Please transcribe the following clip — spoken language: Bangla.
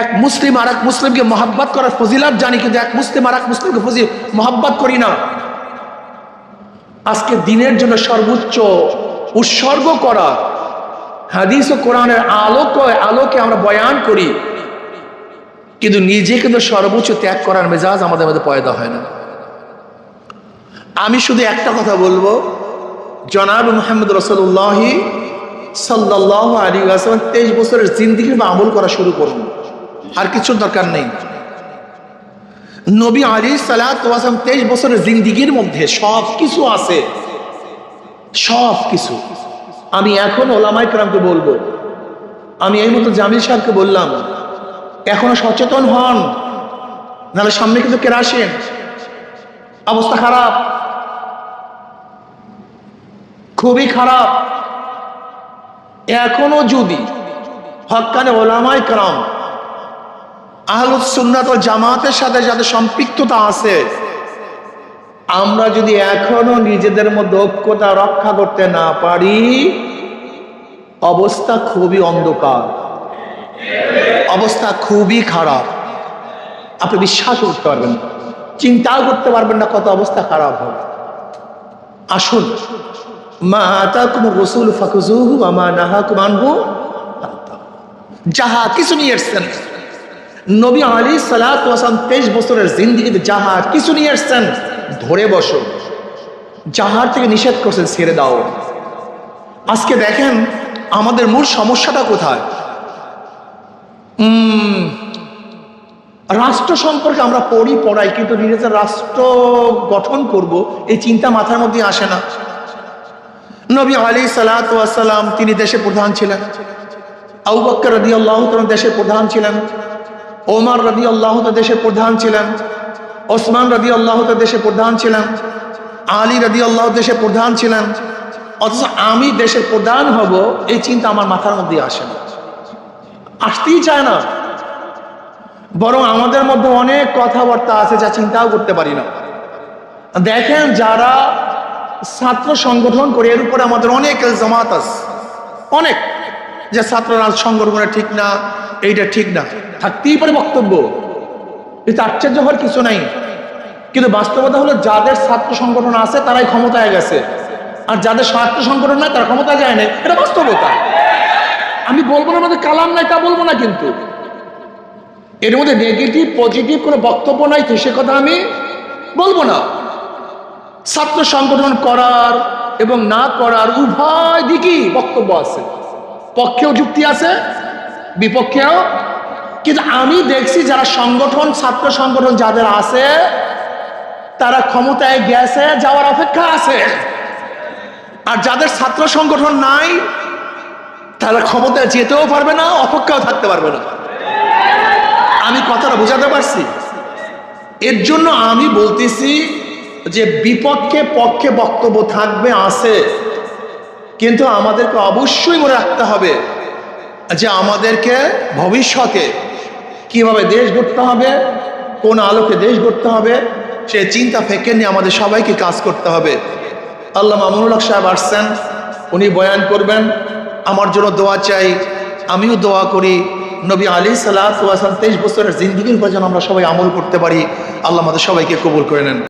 এক মুসলিম আর এক মুসলিমকে মহাব্বাত করার ফজিলাত জানি, কিন্তু এক মুসলিম আর এক মুসলিমকে ফজি মহাব্বাত করি না। আজকে দিনের জন্য সর্বোচ্চ উৎসর্গ করা হাদিস ও কোরআনের আলোক, আলোকে আমরা বয়ান করি, কিন্তু নিজে কিন্তু সর্বোচ্চ ত্যাগ করার মেজাজ আমাদের মধ্যে পয়দা হয় না। আমি শুধু একটা কথা বলব, জনাব মোহাম্মদ রসল্লাহি সাল্লাহ আলী আসলাম তেইশ বছরের জিন্দিগি আমল করা শুরু করুন। আর কিছুর দরকার নেই। নবী আলী সালাম তেইশ বছরের জিন্দিগির মধ্যে সব কিছু আছে। সব কিছু আমি এখন ওলামাই ক্রামকে বলব, আমি এই মতো জামিল সাহেবকে বললাম, এখনও সচেতন হন, নাহলে সামনে কিন্তু কেরাসেন অবস্থা খারাপ। খুবই খারাপ। এখনও যদি হকানে ওলামাই ক্রাম সুন্নাত ও জামাতের সাথে যাদের সম্পৃক্ততা আছে, আমরা যদি এখনও নিজেদের মধ্যে ঐক্যতা রক্ষা করতে না পারি, অবস্থা খুবই অন্ধকার। অবস্থা খুবই খারাপ। আপনি বিশ্বাস করতে পারবেন চিন্তাও করতে পারবেন না কত অবস্থা খারাপ হবে। আসুন, মা আতাকুম রসুল আমা নাহাকুম আনহু। যাহা কিছু নিয়ে এসছেন নবী আলী সালাম তেইশ বছরের জিন্দিগিতে যাহা কিছু নিয়ে এসছেন, ধরে বসো। যাহার থেকে নিষেধ করছেন, ছেড়ে দাও। আজকে দেখেন, আমাদের মূল সমস্যাটা কোথায়? রাষ্ট্র সম্পর্কে আমরা পড়ি, পড়াই, কিন্তু নিজেদের রাষ্ট্র গঠন করব, এই চিন্তা মাথার মধ্যে আসে না। নবী আলী সালাম তিনি দেশের প্রধান ছিলেন। আউ বক্কর রদি আল্লাহ দেশের প্রধান ছিলেন। ওমর রবি আল্লাহ দেশের প্রধান ছিলেন, ওসমান রদি আল্লাহ দেশের প্রধান ছিলেন, আলী রদি আল্লাহ দেশের প্রধান ছিলেন। অথচ আমি দেশের প্রধান হব, এই চিন্তা আমার মাথার মধ্যে আসে না। আসতেই চায় না। বরং আমাদের মধ্যে অনেক কথাবার্তা আছে যা চিন্তাও করতে পারি না। দেখেন যারা ছাত্র সংগঠন করে, এর উপরে আমাদের অনেক জামাত আছে। অনেক। যে ছাত্ররা সংগঠন ঠিক না, এইটা ঠিক না। থাকতেই পারে বক্তব্য। এটা আশ্চর্য হওয়ার কিছু নাই। কিন্তু বাস্তবতা হলো যাদের ছাত্র সংগঠন আছে, তারাই ক্ষমতায় গেছে। আর যাদের ছাত্র সংগঠন নাই, তারা ক্ষমতা যায় না এটা বাস্তবতা। আমি বলব না আমাদের কালাম নাই, তা বলব না কিন্তু। এর মধ্যে নেগেটিভ পজিটিভ কোনো বক্তব্য নাই, তো সে কথা আমি বলব না। ছাত্র সংগঠন করার এবং না করার উভয় দিকই বক্তব্য আছে। পক্ষেও যুক্তি আছে, বিপক্ষেও। কিন্তু আমি দেখছি যারা সংগঠন, ছাত্র সংগঠন যাদের আছে, তারা ক্ষমতায় গেছে, যাওয়ার অপেক্ষা আছে। আর যাদের ছাত্র সংগঠন নাই, তারা ক্ষমতায় যেতেও পারবে না, অপেক্ষাও থাকতে পারবে না। আমি কথাটা বোঝাতে পারছি? এর জন্য আমি বলতেছি যে বিপক্ষে পক্ষে বক্তব্য থাকবে, আছে। কিন্তু আমাদেরকে অবশ্যই মনে রাখতে হবে যে আমাদেরকে ভবিষ্যতে কীভাবে দেশ গড়তে হবে, কোন আলোকে দেশ গড়তে হবে, সে চিন্তা ফেঁকে নিয়ে আমাদের সবাইকে কাজ করতে হবে। আল্লাহ মামুনুল সাহেব আসছেন, উনি বয়ান করবেন, আমার জন্য দোয়া চাই, আমিও দোয়া করি। নবী আলী সাল্লাহ তেইশ বছরের জিন্দগির উপর আমরা সবাই আমল করতে পারি, আল্লাহ আমাদের সবাইকে কবুল করে নেন।